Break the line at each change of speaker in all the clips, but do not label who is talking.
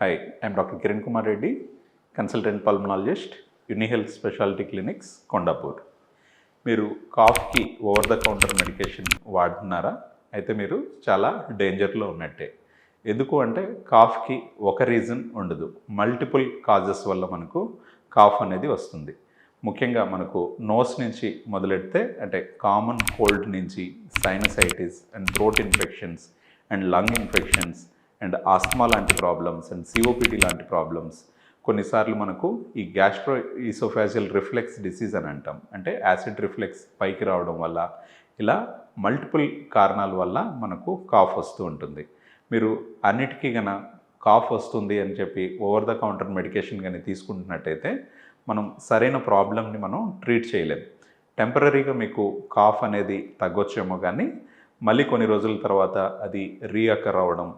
Hi I'm doctor Kiran Kumar Reddy consultant pulmonologist UniHealth speciality clinics Kondapur మీరు కాఫ్కి over the counter medication వాడుతున్నారా? అయితే మీరు చాలా డేంజర్లో ఉన్నట్టే. ఎందుకు అంటే కాఫ్కి ఒక రీజన్ ఉండదు. మల్టిపుల్ కాజెస్ వల్ల మనకు కాఫ్ అనేది వస్తుంది. ముఖ్యంగా మనకు నోస్ నుంచి మొదలెడితే అంటే కామన్ కోల్డ్ నుంచి sinusitis and throat infections and lung infections and asthma లాంటి ప్రాబ్లమ్స్ అండ్ సిఓపిడి లాంటి ప్రాబ్లమ్స్ కొన్నిసార్లు మనకు ఈ గ్యాస్ట్రో ఈసోఫాజియల్ రిఫ్లెక్స్ డిసీజ్ అని అంటాం. అంటే యాసిడ్ రిఫ్లెక్స్ పైకి రావడం వల్ల ఇలా మల్టిపుల్ కారణాల వల్ల మనకు కాఫ్ వస్తూ ఉంటుంది. మీరు అన్నిటికీ గన కాఫ్ వస్తుంది అని చెప్పి ఓవర్ ద కౌంటర్ మెడికేషన్ కానీ తీసుకుంటున్నట్టయితే మనం సరైన ప్రాబ్లమ్ని మనం ట్రీట్ చేయలేం. టెంపరీగా మీకు కాఫ్ అనేది తగ్గొచ్చేమో కానీ మళ్ళీ కొన్ని రోజుల తర్వాత అది రీఅకర్ అవ్వడం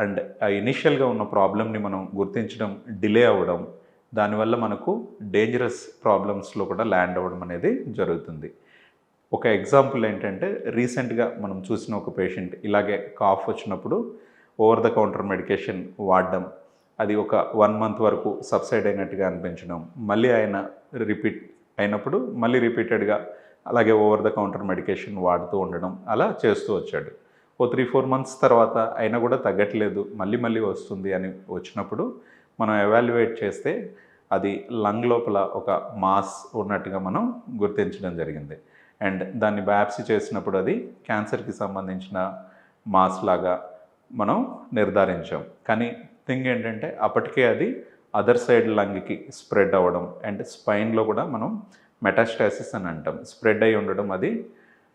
అండ్ ఆ ఇనిషియల్గా ఉన్న ప్రాబ్లమ్ని మనం గుర్తించడం డిలే అవ్వడం దానివల్ల మనకు డేంజరస్ ప్రాబ్లమ్స్లో కూడా ల్యాండ్ అవ్వడం అనేది జరుగుతుంది. ఒక ఎగ్జాంపుల్ ఏంటంటే రీసెంట్గా మనం చూసిన ఒక పేషెంట్ ఇలాగే కాఫ్ వచ్చినప్పుడు ఓవర్ ద కౌంటర్ మెడికేషన్ వాడడం అది ఒక వన్ మంత్ వరకు సబ్సైడ్ అయినట్టుగా అనిపించడం మళ్ళీ ఆయన రిపీట్ అయినప్పుడు మళ్ళీ రిపీటెడ్గా అలాగే ఓవర్ ద కౌంటర్ మెడికేషన్ వాడుతూ ఉండడం అలా చేస్తూ వచ్చాడు. ఓ త్రీ ఫోర్ మంత్స్ తర్వాత అయినా కూడా తగ్గట్లేదు మళ్ళీ మళ్ళీ వస్తుంది అని వచ్చినప్పుడు మనం ఎవాల్యుయేట్ చేస్తే అది లంగ్ లోపల ఒక మాస్ ఉన్నట్టుగా మనం గుర్తించడం జరిగింది. అండ్ దాన్ని బయాప్సీ చేసినప్పుడు అది క్యాన్సర్కి సంబంధించిన మాస్ లాగా మనం నిర్ధారించాం. కానీ థింగ్ ఏంటంటే అప్పటికే అది అదర్ సైడ్ లంగ్కి స్ప్రెడ్ అవ్వడం అండ్ స్పైన్లో కూడా మనం మెటాస్టాసిస్ అని అంటాం. స్ప్రెడ్ అయి ఉండడం అది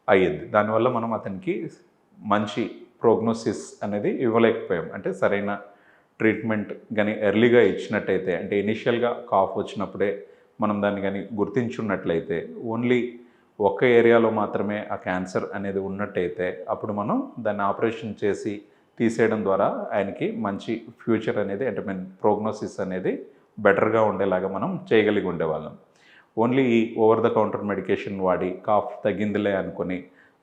అయ్యింది. దానివల్ల మనం అతనికి మంచి ప్రోగ్నోసిస్ అనేది ఇవ్వలేకపోయాం. అంటే సరైన ట్రీట్మెంట్ కానీ ఎర్లీగా ఇచ్చినట్టయితే అంటే ఇనిషియల్గా కాఫ్ వచ్చినప్పుడే మనం దాన్ని కానీ గుర్తించున్నట్లయితే ఓన్లీ ఒక్క ఏరియాలో మాత్రమే ఆ క్యాన్సర్ అనేది ఉన్నట్టయితే అప్పుడు మనం దాన్ని ఆపరేషన్ చేసి తీసేయడం ద్వారా ఆయనకి మంచి ఫ్యూచర్ అనేది అంటే మీన్ ప్రోగ్నోసిస్ అనేది బెటర్గా ఉండేలాగా మనం చేయగలిగి ఉండేవాళ్ళం. ఓన్లీ ఈ ఓవర్ ద కౌంటర్ మెడికేషన్ వాడి కాఫ్ తగ్గిందిలే అనుకొని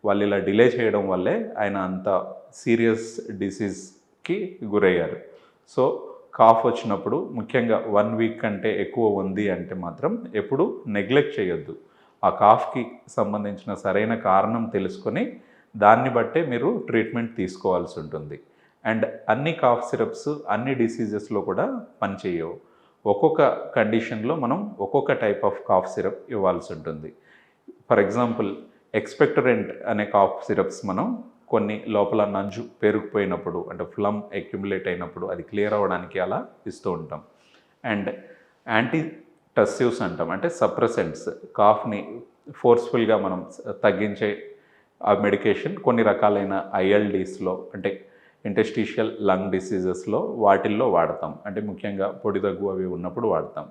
వాళ్ళు ఇలా డిలే చేయడం వల్లే ఆయన అంత సీరియస్ డిసీజ్కి గురయ్యారు. సో కాఫ్ వచ్చినప్పుడు ముఖ్యంగా వన్ వీక్ కంటే ఎక్కువ ఉంది అంటే మాత్రం ఎప్పుడు నెగ్లెక్ట్ చేయొద్దు. ఆ కాఫ్కి సంబంధించిన సరైన కారణం తెలుసుకొని దాన్ని బట్టే మీరు ట్రీట్మెంట్ తీసుకోవాల్సి ఉంటుంది. అండ్ అన్ని కాఫ్ సిరప్స్ అన్ని డిసీజెస్లో కూడా పనిచేయవు ఒక్కొక్క కండిషన్లో మనం ఒక్కొక్క టైప్ ఆఫ్ కాఫ్ సిరప్ ఇవ్వాల్సి ఉంటుంది. ఫర్ ఎగ్జాంపుల్ ఎక్స్పెక్టరెంట్ అనే కాఫ్ సిరప్స్ మనం కొన్ని లోపల నంజు పేరుకుపోయినప్పుడు అంటే ఫ్లమ్ అక్యుములేట్ అయినప్పుడు అది క్లియర్ అవ్వడానికి అలా ఇస్తూ ఉంటాం. అండ్ యాంటీ టస్సివ్స్ అంటాం. అంటే సప్రెసెంట్స్ కాఫ్ని ఫోర్స్ఫుల్గా మనం తగ్గించే ఆ మెడికేషన్ కొన్ని రకాలైన ఐఎల్డీస్లో అంటే ఇంటెస్టిషియల్ లంగ్ డిసీజెస్లో వాటిల్లో వాడతాం. అంటే ముఖ్యంగా పొడి దగ్గు అవి ఉన్నప్పుడు వాడతాం.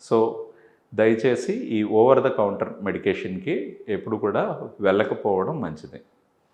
సో దయచేసి ఈ ఓవర్ ద కౌంటర్ మెడికేషన్కి ఎప్పుడు కూడా వెళ్ళకపోవడం మంచిది.